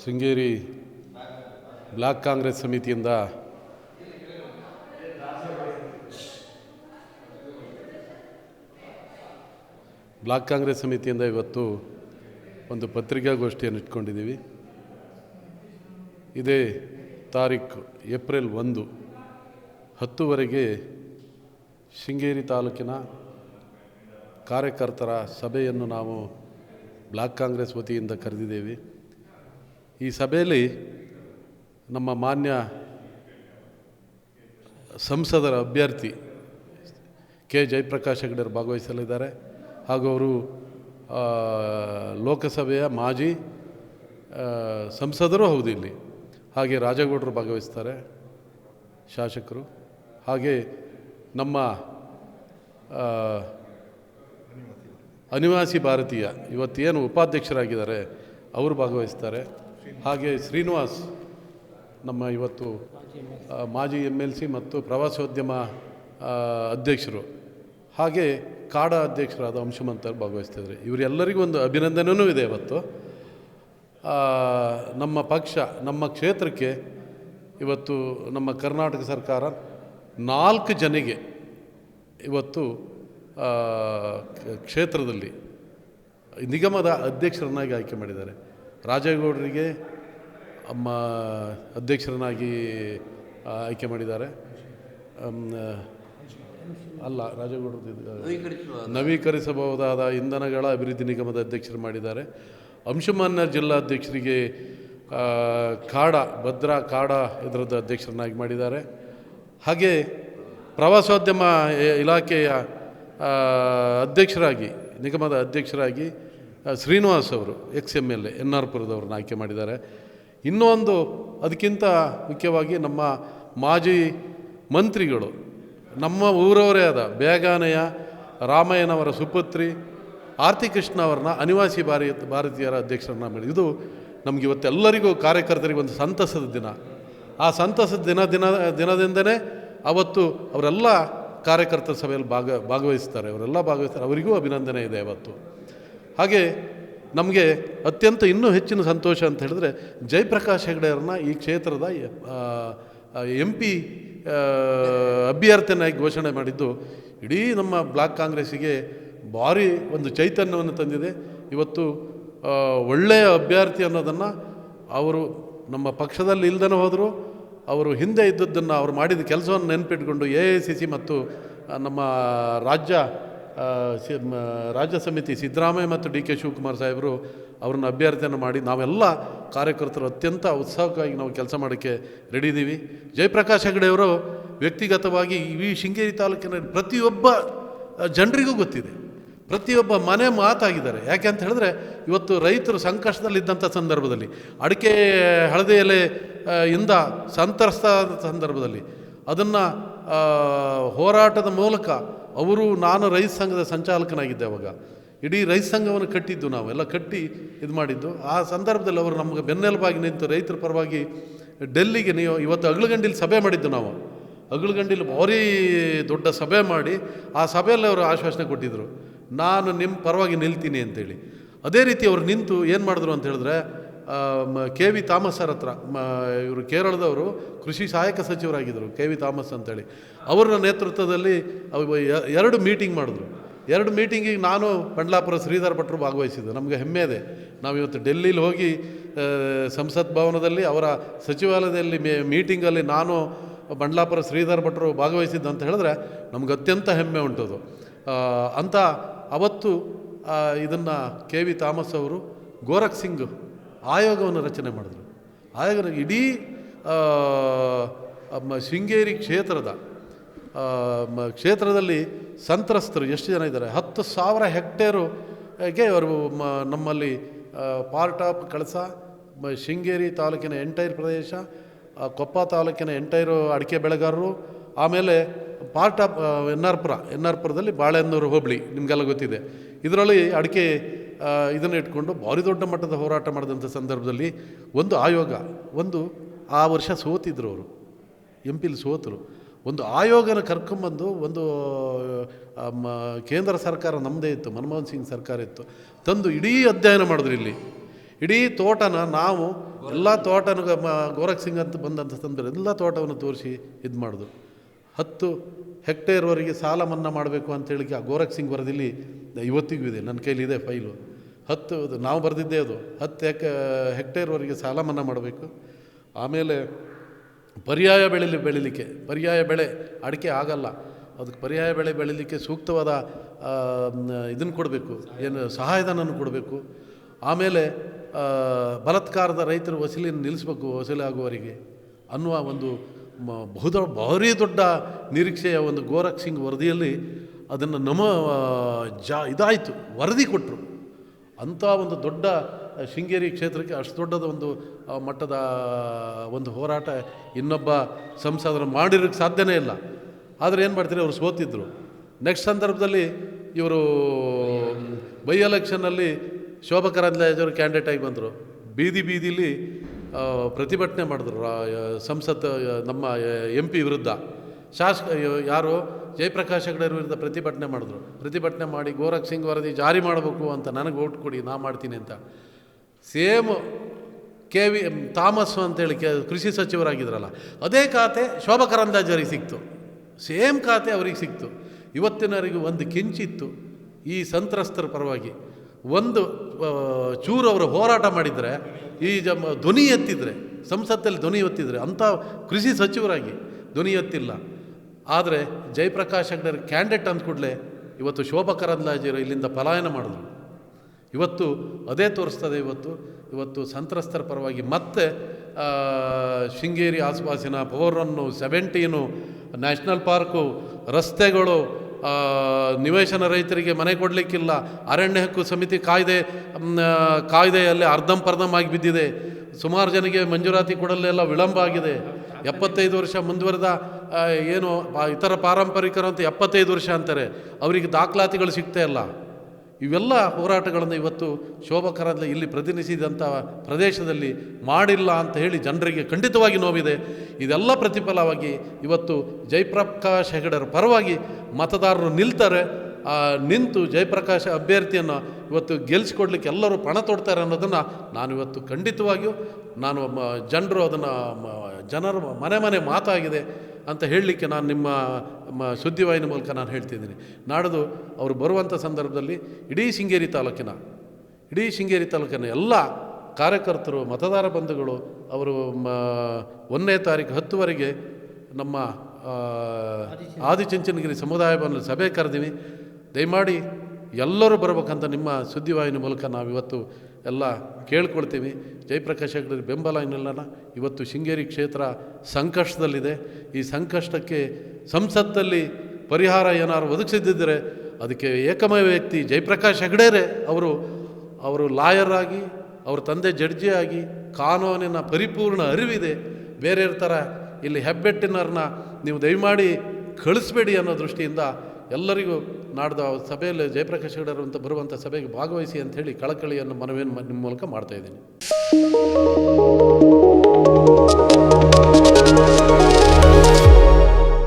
Sringeri block Congress ಸಮಿತಿಯಿಂದ block Congress ಸಮಿತಿಯಿಂದ ಇವತ್ತು ಒಂದು ಪತ್ರಿಕಾಗೋಷ್ಠಿಯನ್ನು ಇಟ್ಕೊಂಡಿದ್ದೀವಿ. ಇದೇ ತಾರೀಕು ಏಪ್ರಿಲ್ ಒಂದು ಹತ್ತುವರೆಗೆ ಶೃಂಗೇರಿ ತಾಲೂಕಿನ ಕಾರ್ಯಕರ್ತರ ಸಭೆಯನ್ನು ನಾವು ಬ್ಲಾಕ್ ಕಾಂಗ್ರೆಸ್ ವತಿಯಿಂದ ಕರೆದಿದ್ದೇವೆ. ಈ ಸಭೆಯಲ್ಲಿ ನಮ್ಮ ಮಾನ್ಯ ಸಂಸದರ ಅಭ್ಯರ್ಥಿ ಕೆ ಜಯಪ್ರಕಾಶ್ ಹೆಗಡೆಯವರು ಭಾಗವಹಿಸಲಿದ್ದಾರೆ. ಹಾಗೂ ಅವರು ಲೋಕಸಭೆಯ ಮಾಜಿ ಸಂಸದರೂ ಹೌದು ಇಲ್ಲಿ. ಹಾಗೆ ರಾಜಗೌಡರು ಭಾಗವಹಿಸ್ತಾರೆ, ಶಾಸಕರು. ಹಾಗೆ ನಮ್ಮ ಅನಿವಾಸಿ ಭಾರತೀಯ ಇವತ್ತೇನು ಉಪಾಧ್ಯಕ್ಷರಾಗಿದ್ದಾರೆ, ಅವರು ಭಾಗವಹಿಸ್ತಾರೆ. ಹಾಗೆ ಶ್ರೀನಿವಾಸ್, ನಮ್ಮ ಇವತ್ತು ಮಾಜಿ ಎಂ ಎಲ್ ಸಿ ಮತ್ತು ಪ್ರವಾಸೋದ್ಯಮ ಅಧ್ಯಕ್ಷರು, ಹಾಗೆ ಕಾಡ ಅಧ್ಯಕ್ಷರಾದ ಅಂಶಮಂತರು ಭಾಗವಹಿಸ್ತಿದ್ದಾರೆ. ಇವರೆಲ್ಲರಿಗೂ ಒಂದು ಅಭಿನಂದನೆಯೂ ಇದೆ ಇವತ್ತು. ನಮ್ಮ ಪಕ್ಷ, ನಮ್ಮ ಕ್ಷೇತ್ರಕ್ಕೆ ಇವತ್ತು ನಮ್ಮ ಕರ್ನಾಟಕ ಸರ್ಕಾರ ನಾಲ್ಕು ಜನಿಗೆ ಇವತ್ತು ಕ್ಷೇತ್ರದಲ್ಲಿ ನಿಗಮದ ಅಧ್ಯಕ್ಷರನ್ನಾಗಿ ಆಯ್ಕೆ ಮಾಡಿದ್ದಾರೆ. ರಾಜೇಗೌಡರಿಗೆ ಅಮ್ಮ ಅಧ್ಯಕ್ಷರನ್ನಾಗಿ ಆಯ್ಕೆ ಮಾಡಿದ್ದಾರೆ. ಅಲ್ಲ ರಾಜೇಗೌಡರು ನವೀಕರಿಸಬಹುದಾದ ಇಂಧನಗಳ ಅಭಿವೃದ್ಧಿ ನಿಗಮದ ಅಧ್ಯಕ್ಷರು ಮಾಡಿದ್ದಾರೆ. ಅಂಶಮಾನ್ಯ ಜಿಲ್ಲಾ ಅಧ್ಯಕ್ಷರಿಗೆ ಕಾಡ ಭದ್ರಾ ಕಾಡ ಇದರದ್ದು ಅಧ್ಯಕ್ಷರನ್ನಾಗಿ ಮಾಡಿದ್ದಾರೆ. ಹಾಗೆ ಪ್ರವಾಸೋದ್ಯಮ ಇಲಾಖೆಯ ಅಧ್ಯಕ್ಷರಾಗಿ ನಿಗಮದ ಅಧ್ಯಕ್ಷರಾಗಿ ಶ್ರೀನಿವಾಸ್ ಅವರು, ex M L A, N R ಪುರದವ್ರನ್ನ ಆಯ್ಕೆ ಮಾಡಿದ್ದಾರೆ. ಇನ್ನೊಂದು, ಅದಕ್ಕಿಂತ ಮುಖ್ಯವಾಗಿ ನಮ್ಮ ಮಾಜಿ ಮಂತ್ರಿಗಳು, ನಮ್ಮ ಊರವರೇ ಆದ ಬೇಗಾನೆಯ, ರಾಮಯ್ಯನವರ ಸುಪುತ್ರಿ ಆರ್ತಿ ಕೃಷ್ಣ ಅವ್ರನ್ನ ಅನಿವಾಸಿ ಭಾರಿ, ಭಾರತೀಯರ ಅಧ್ಯಕ್ಷರನ್ನ ಮಾಡಿ. ಇದು ನಮಗೆ ಇವತ್ತೆಲ್ಲರಿಗೂ ಕಾರ್ಯಕರ್ತರಿಗೆ ಒಂದು ಸಂತಸದ ದಿನ. ಆ ಸಂತಸದ ದಿನ ದಿನ, ದಿನದಿಂದನೇ ಅವತ್ತು ಅವರೆಲ್ಲ ಕಾರ್ಯಕರ್ತರ ಸಭೆಯಲ್ಲಿ ಭಾಗ, ಭಾಗವಹಿಸ್ತಾರೆ. ಅವರೆಲ್ಲ ಭಾಗವಹಿಸ್ತಾರೆ. ಅವರಿಗೂ ಅಭಿನಂದನೆ ಇದೆ ಅವತ್ತು. ಹಾಗೆ ನಮಗೆ ಅತ್ಯಂತ ಇನ್ನೂ ಹೆಚ್ಚಿನ ಸಂತೋಷ ಅಂತ ಹೇಳಿದ್ರೆ ಜಯಪ್ರಕಾಶ್ ಹೆಗಡೆಯವ್ರನ್ನ ಈ ಕ್ಷೇತ್ರದ ಎಂ ಪಿ ಅಭ್ಯರ್ಥಿಯನ್ನಾಗಿ ಘೋಷಣೆ ಮಾಡಿದ್ದು ಇಡೀ ನಮ್ಮ ಬ್ಲಾಕ್ ಕಾಂಗ್ರೆಸ್ಸಿಗೆ ಭಾರಿ ಒಂದು ಚೈತನ್ಯವನ್ನು ತಂದಿದೆ. ಇವತ್ತು ಒಳ್ಳೆಯ ಅಭ್ಯರ್ಥಿ ಅನ್ನೋದನ್ನು ಅವರು ನಮ್ಮ ಪಕ್ಷದಲ್ಲಿ ಇಲ್ದನೇ ಹೋದರು, ಅವರು ಹಿಂದೆ ಇದ್ದದ್ದನ್ನು ಅವರು ಮಾಡಿದ ಕೆಲಸವನ್ನು ನೆನಪಿಟ್ಕೊಂಡು ಎ ಐ ಸಿ ಸಿ ಮತ್ತು ನಮ್ಮ ರಾಜ್ಯ ರಾಜ್ಯ ಸಮಿತಿ ಸಿದ್ದರಾಮಯ್ಯ ಮತ್ತು ಡಿ ಕೆ ಶಿವಕುಮಾರ್ ಸಾಹೇಬರು ಅವ್ರನ್ನ ಅಭ್ಯರ್ಥಿಯನ್ನು ಮಾಡಿ ನಾವೆಲ್ಲ ಕಾರ್ಯಕರ್ತರು ಅತ್ಯಂತ ಉತ್ಸಾಹಕ್ಕಾಗಿ ನಾವು ಕೆಲಸ ಮಾಡೋಕ್ಕೆ ರೆಡಿ ಇದ್ದೀವಿ ಜಯಪ್ರಕಾಶ್ ಹೆಗಡೆಯವರು ವ್ಯಕ್ತಿಗತವಾಗಿ ಈ ಶೃಂಗೇರಿ ತಾಲೂಕಿನ ಪ್ರತಿಯೊಬ್ಬ ಜನರಿಗೂ ಗೊತ್ತಿದೆ. ಪ್ರತಿಯೊಬ್ಬ ಮನೆ ಮಾತಾಗಿದ್ದಾರೆ. ಯಾಕೆ ಅಂತ ಹೇಳಿದ್ರೆ ಇವತ್ತು ರೈತರು ಸಂಕಷ್ಟದಲ್ಲಿದ್ದಂಥ ಸಂದರ್ಭದಲ್ಲಿ, ಅಡಿಕೆ ಹಳದಿ ಎಲೆ ಇಂದ ಸಂತ್ರಸ್ತ ಸಂದರ್ಭದಲ್ಲಿ ಅದನ್ನು ಹೋರಾಟದ ಮೂಲಕ ಅವರು, ನಾನು ರೈತ ಸಂಘದ ಸಂಚಾಲಕನಾಗಿದ್ದೆ ಅವಾಗ. ಇಡೀ ರೈತ ಸಂಘವನ್ನು ಕಟ್ಟಿದ್ದು ನಾವು. ಎಲ್ಲ ಕಟ್ಟಿ ಇದು ಮಾಡಿದ್ದು. ಆ ಸಂದರ್ಭದಲ್ಲಿ ಅವರು ನಮಗೆ ಬೆನ್ನೆಲುಬಾಗಿ ನಿಂತು ರೈತರ ಪರವಾಗಿ ಡೆಲ್ಲಿಗೆ ನೀವು, ಇವತ್ತು ಅಗಳಗಂಡಿಲಿ ಸಭೆ ಮಾಡಿದ್ದು ನಾವು. ಅಗಳಗಂಡಿಲಿ ಭಾರಿ ದೊಡ್ಡ ಸಭೆ ಮಾಡಿ ಆ ಸಭೆಯಲ್ಲಿ ಅವರು ಆಶ್ವಾಸನೆ ಕೊಟ್ಟಿದ್ದರು ನಾನು ನಿಮ್ಮ ಪರವಾಗಿ ನಿಲ್ತೀನಿ ಅಂತೇಳಿ. ಅದೇ ರೀತಿ ಅವರು ನಿಂತು ಏನು ಮಾಡಿದ್ರು ಅಂತ ಹೇಳಿದ್ರೆ ಕೆ ವಿ ಸರ್ ಹತ್ರ ಇವರು ಕೇರಳದವರು, ಕೃಷಿ ಸಹಾಯಕ ಸಚಿವರಾಗಿದ್ದರು, ಕೆ ವಿ ತಾಮಸ್ ಅಂತೇಳಿ. ಅವರ ನೇತೃತ್ವದಲ್ಲಿ ಎರಡು ಮೀಟಿಂಗ್ ಮಾಡಿದ್ರು. ಎರಡು ಮೀಟಿಂಗಿಗೆ ನಾನು ಬಂಡ್ಲಾಪುರ ಶ್ರೀಧರ್ ಭಟ್ರು ಭಾಗವಹಿಸಿದ್ದು. ನಮಗೆ ಹೆಮ್ಮೆ ಇದೆ. ನಾವು ಇವತ್ತು ಡೆಲ್ಲಿಲಿ ಹೋಗಿ ಸಂಸತ್ ಭವನದಲ್ಲಿ ಅವರ ಸಚಿವಾಲಯದಲ್ಲಿ ಮೇ, ಮೀಟಿಂಗಲ್ಲಿ ನಾನು ಬಂಡ್ಲಾಪುರ ಶ್ರೀಧರ್ ಭಟ್ರು ಭಾಗವಹಿಸಿದ್ದು ಅಂತ ಹೇಳಿದ್ರೆ ನಮ್ಗೆ ಅತ್ಯಂತ ಹೆಮ್ಮೆ ಉಂಟದು ಅಂತ ಅವತ್ತು ಇದನ್ನು ಕೆ ವಿ ಥಾಮಸ್ ಅವರು, ಗೋರಖ್ ಸಿಂಗ್ ಆಯೋಗವನ್ನು ರಚನೆ ಮಾಡಿದ್ರು. ಆಯೋಗ ಇಡೀ ಶೃಂಗೇರಿ ಕ್ಷೇತ್ರದ ಕ್ಷೇತ್ರದಲ್ಲಿ ಸಂತ್ರಸ್ತರು ಎಷ್ಟು ಜನ ಇದ್ದಾರೆ? ಹತ್ತು ಸಾವಿರ ಹೆಕ್ಟೇರು, ಗೆ ಅವರು ನಮ್ಮಲ್ಲಿ ಪಾರ್ಟ್ ಆಫ್ ಕಳಸ ಶೃಂಗೇರಿ ತಾಲೂಕಿನ ಎಂಟೈರ್ ಪ್ರದೇಶ ಕೊಪ್ಪ ತಾಲೂಕಿನ ಎಂಟೈರು ಅಡಿಕೆ ಬೆಳೆಗಾರರು, ಆಮೇಲೆ part of N R Pura, N R ಪುರದಲ್ಲಿ Balehonnur ಹೋಬಳಿ, ನಿಮಗೆಲ್ಲ ಗೊತ್ತಿದೆ. ಇದರಲ್ಲಿ ಅಡಿಕೆ ಇದನ್ನು ಇಟ್ಕೊಂಡು ಭಾರಿ ದೊಡ್ಡ ಮಟ್ಟದ ಹೋರಾಟ ಮಾಡಿದಂಥ ಸಂದರ್ಭದಲ್ಲಿ ಒಂದು ಆಯೋಗ, ಒಂದು ಆ ವರ್ಷ ಸೋತಿದ್ರು ಅವರು ಎಂ ಪಿಲಿ ಸೋತರು. ಒಂದು ಆಯೋಗನ ಕರ್ಕೊಂಬಂದು ಒಂದು ಕೇಂದ್ರ ಸರ್ಕಾರ ನಮ್ಮದೇ ಇತ್ತು, ಮನಮೋಹನ್ ಸಿಂಗ್ ಸರ್ಕಾರ ಇತ್ತು, ತಂದು ಇಡೀ ಅಧ್ಯಯನ ಮಾಡಿದ್ರು ಇಲ್ಲಿ. ಇಡೀ ತೋಟನ ನಾವು ಎಲ್ಲ ತೋಟನ ಗೋರಖ್ ಸಿಂಗ್ ಅಂತ ಬಂದಂಥ ಸಂದರ್ಭ ಎಲ್ಲ ತೋಟವನ್ನು ತೋರಿಸಿ ಇದು ಮಾಡಿದ್ರು ಹತ್ತು ಹೆಕ್ಟೇರ್ವರೆಗೆ ಸಾಲ ಮನ್ನಾ ಮಾಡಬೇಕು ಅಂತೇಳಿ ಆ ಗೋರಖ್ ಸಿಂಗ್ ವರದಿಲಿ ಇವತ್ತಿಗೂ ಇದೆ, ನನ್ನ ಕೈಲಿ ಇದೆ ಫೈಲು. ಹತ್ತು ನಾವು ಬರೆದಿದ್ದೇ ಅದು. ಹತ್ತು ಹೆಕ್ ಹೆಕ್ಟೇರ್ವರೆಗೆ ಸಾಲ ಮನ್ನಾ ಮಾಡಬೇಕು. ಆಮೇಲೆ ಪರ್ಯಾಯ ಬೆಳೆಲಿ, ಬೆಳಿಲಿಕ್ಕೆ, ಪರ್ಯಾಯ ಬೆಳೆ ಅಡಿಕೆ ಆಗಲ್ಲ. ಅದಕ್ಕೆ ಪರ್ಯಾಯ ಬೆಳೆ ಬೆಳಿಲಿಕ್ಕೆ ಸೂಕ್ತವಾದ ಇದನ್ನು ಕೊಡಬೇಕು. ಏನು ಸಹಾಯಧನನ್ನು ಕೊಡಬೇಕು. ಆಮೇಲೆ ಬಲತ್ಕಾರದ ರೈತರು ವಸೂಲಿಯನ್ನು ನಿಲ್ಲಿಸಬೇಕು ವಸೂಲಿ ಆಗುವವರಿಗೆ ಅನ್ನುವ ಒಂದು ಬಹುದ, ಭಾರಿ ದೊಡ್ಡ ನಿರೀಕ್ಷೆಯ ಒಂದು ಗೋರಖ್ ಸಿಂಗ್ ವರದಿಯಲ್ಲಿ ಅದನ್ನು ನಮ್ಮ ಜಾ, ಇದಾಯಿತು. ವರದಿ ಕೊಟ್ಟರು ಅಂಥ ಒಂದು ದೊಡ್ಡ ಶೃಂಗೇರಿ ಕ್ಷೇತ್ರಕ್ಕೆ ಅಷ್ಟು ದೊಡ್ಡದ ಒಂದು ಮಟ್ಟದ, ಒಂದು ಹೋರಾಟ ಇನ್ನೊಬ್ಬ ಸಂಸದರು ಮಾಡಿರೋಕ್ಕೆ ಸಾಧ್ಯನೇ ಇಲ್ಲ. ಆದರೆ ಏನು ಮಾಡ್ತಾರೆ, ಅವರು ಸೋತಿದ್ದರು ನೆಕ್ಸ್ಟ್ ಸಂದರ್ಭದಲ್ಲಿ ಇವರು ಬೈ ಎಲೆಕ್ಷನ್ನಲ್ಲಿ ಶೋಭಾ ಕರಂದ್ಲಾಜರು ಕ್ಯಾಂಡಿಡೇಟ್ ಆಗಿ ಬಂದರು. ಬೀದಿ ಬೀದಿಲಿ ಪ್ರತಿಭಟನೆ ಮಾಡಿದ್ರು ಸಂಸತ್ ನಮ್ಮ ಎಂ ಪಿ ವಿರುದ್ಧ. ಶಾಸಕ ಯಾರು? ಜಯಪ್ರಕಾಶ್ ಹೆಗಡೆ ವಿರುದ್ಧ ಪ್ರತಿಭಟನೆ ಮಾಡಿದ್ರು. ಪ್ರತಿಭಟನೆ ಮಾಡಿ ಗೋರಖ್ ಸಿಂಗ್ ವರದಿ ಜಾರಿ ಮಾಡಬೇಕು ಅಂತ ನನಗೆ ಓಟ್ ಕೊಡಿ, ನಾ ಮಾಡ್ತೀನಿ ಅಂತ. ಸೇಮ್ ಕೆ ವಿ ಥಾಮಸ್ ಅಂತೇಳಿ ಕೆ, ಕೃಷಿ ಸಚಿವರಾಗಿದ್ರಲ್ಲ, ಅದೇ ಖಾತೆ ಶೋಭಾ ಕರಂದ್ಲಾಜರಿಗೆ ಸಿಕ್ತು. ಸೇಮ್ ಖಾತೆ ಅವ್ರಿಗೆ ಸಿಕ್ತು. ಇವತ್ತಿನವರೆಗೂ ಒಂದು ಕಿಂಚಿತ್ತು ಈ ಸಂತ್ರಸ್ತರ ಪರವಾಗಿ. ಒಂದು ಚೂರು ಅವರು ಹೋರಾಟ ಮಾಡಿದರೆ, ಈ ಜ ಧ್ವನಿ ಎತ್ತಿದ್ರೆ, ಸಂಸತ್ತಲ್ಲಿ ಧ್ವನಿ ಎತ್ತಿದ್ರೆ ಅಂಥ ಕೃಷಿ ಸಚಿವರಾಗಿ ಧ್ವನಿ ಎತ್ತಿಲ್ಲ. ಆದರೆ ಜಯಪ್ರಕಾಶ್ ಹೆಗ್ಡೆ ಕ್ಯಾಂಡಿಡೇಟ್ ಅಂದ ಕೂಡಲೇ ಇವತ್ತು ಶೋಭಾ ಕರಂದ್ಲಾಜೆರು ಇಲ್ಲಿಂದ ಪಲಾಯನ ಮಾಡಿದ್ರು. ಇವತ್ತು ಅದೇ ತೋರಿಸ್ತದೆ ಇವತ್ತು. ಇವತ್ತು ಸಂತ್ರಸ್ತರ ಪರವಾಗಿ ಮತ್ತೆ ಶೃಂಗೇರಿ ಆಸುಪಾಸಿನ ಪವರನ್ನು ಸೆವೆಂಟೀನು ನ್ಯಾಷನಲ್ ಪಾರ್ಕು ರಸ್ತೆಗಳು ನಿವೇಶನ ರೈತರಿಗೆ ಮನೆ ಕೊಡಲಿಕ್ಕಿಲ್ಲ. ಅರಣ್ಯ ಹಕ್ಕು ಸಮಿತಿ ಕಾಯ್ದೆ ಕಾಯ್ದೆಯಲ್ಲಿ ಅರ್ಧಂಪರ್ಧಂ ಆಗಿ ಬಿದ್ದಿದೆ. ಸುಮಾರು ಜನಿಗೆ ಮಂಜೂರಾತಿ ಕೊಡಲೆಲ್ಲ ವಿಳಂಬ ಆಗಿದೆ. ಎಪ್ಪತ್ತೈದು ವರ್ಷ ಮುಂದುವರೆದ ಏನು ಇತರ ಪಾರಂಪರಿಕರು ಅಂತ ಎಪ್ಪತ್ತೈದು ವರ್ಷ ಅಂತಾರೆ. ಅವರಿಗೆ ದಾಖಲಾತಿಗಳು ಸಿಗ್ತಾ ಇಲ್ಲ. ಇವೆಲ್ಲ ಹೋರಾಟಗಳನ್ನು ಇವತ್ತು ಶೋಭಕರಲ್ಲಿ ಇಲ್ಲಿ ಪ್ರತಿನಿಧಿಸಿದಂಥ ಪ್ರದೇಶದಲ್ಲಿ ಮಾಡಿಲ್ಲ ಅಂತ ಹೇಳಿ ಜನರಿಗೆ ಖಂಡಿತವಾಗಿ ನೋವಿದೆ. ಇದೆಲ್ಲ ಪ್ರತಿಫಲವಾಗಿ ಇವತ್ತು ಜಯಪ್ರಕಾಶ್ ಹೆಗಡೆರ ಪರವಾಗಿ ಮತದಾರರು ನಿಲ್ತಾರೆ. ನಿಂತು ಜಯಪ್ರಕಾಶ್ ಅಭ್ಯರ್ಥಿಯನ್ನು ಇವತ್ತು ಗೆಲ್ಲಿಸ್ಕೊಡ್ಲಿಕ್ಕೆ ಎಲ್ಲರೂ ಪಣ ತೊಡ್ತಾರೆ ಅನ್ನೋದನ್ನು ನಾನು ಇವತ್ತು ಖಂಡಿತವಾಗಿಯೂ ನಾನು ಜನರು ಅದನ್ನು ಜನರ ಮನೆ ಮನೆ ಮಾತಾಗಿದೆ ಅಂತ ಹೇಳಲಿಕ್ಕೆ ನಾನು ನಿಮ್ಮ ಸುದ್ದಿವಾಹಿನಿ ಮೂಲಕ ನಾನು ಹೇಳ್ತಿದ್ದೀನಿ. ನಾಡದು ಅವರು ಬರುವಂಥ ಸಂದರ್ಭದಲ್ಲಿ ಇಡೀ ಶೃಂಗೇರಿ ತಾಲೂಕಿನ, ಇಡೀ ಶೃಂಗೇರಿ ತಾಲೂಕಿನ ಎಲ್ಲ ಕಾರ್ಯಕರ್ತರು, ಮತದಾರ ಬಂಧುಗಳು ಅವರು ಮ, ಒಂದನೇ ತಾರೀಕು ಹತ್ತುವರೆಗೆ ನಮ್ಮ ಆದಿಚುಂಚನಗಿರಿ ಸಮುದಾಯ ಸಭೆ ಕರೆದಿವಿ. ದಯಮಾಡಿ ಎಲ್ಲರೂ ಬರಬೇಕಂತ ನಿಮ್ಮ ಸುದ್ದಿವಾಹಿನಿ ಮೂಲಕ ನಾವಿವತ್ತು ಎಲ್ಲ ಕೇಳ್ಕೊಳ್ತೀವಿ. ಜಯಪ್ರಕಾಶ್ ಹೆಗ್ಡೆ ಬೆಂಬಲ ಇನ್ನೆಲ್ಲನ? ಇವತ್ತು ಶೃಂಗೇರಿ ಕ್ಷೇತ್ರ ಸಂಕಷ್ಟದಲ್ಲಿದೆ. ಈ ಸಂಕಷ್ಟಕ್ಕೆ ಸಂಸತ್ತಲ್ಲಿ ಪರಿಹಾರ ಏನಾದ್ರು ಒದಗಿಸಿದ್ದಿದ್ದರೆ ಅದಕ್ಕೆ ಏಕಮಯ ವ್ಯಕ್ತಿ ಜಯಪ್ರಕಾಶ್ ಹೆಗ್ಡೆರೇ ಅವರು. ಅವರು ಲಾಯರ್ ಆಗಿ, ಅವ್ರ ತಂದೆ ಜಡ್ಜಿ ಆಗಿ ಕಾನೂನಿನ ಪರಿಪೂರ್ಣ ಅರಿವಿದೆ. ಬೇರೆ ಥರ ಇಲ್ಲಿ ಹೆಬ್ಬೆಟ್ಟಿನವ್ರನ್ನ ನೀವು ದಯಮಾಡಿ ಕಳಿಸ್ಬೇಡಿ ಅನ್ನೋ ದೃಷ್ಟಿಯಿಂದ ಎಲ್ಲರಿಗೂ ನಾಡ್ದು ಸಭೆಯಲ್ಲಿ ಜಯಪ್ರಕಾಶ್ ಗೌಡರು ಅಂತ ಬರುವಂಥ ಸಭೆಗೆ ಭಾಗವಹಿಸಿ ಅಂತ ಹೇಳಿ ಕಳಕಳಿಯನ್ನು ಮನವಿಯನ್ನು ನಿಮ್ಮ ಮೂಲಕ ಮಾಡ್ತಾ ಇದ್ದೀನಿ.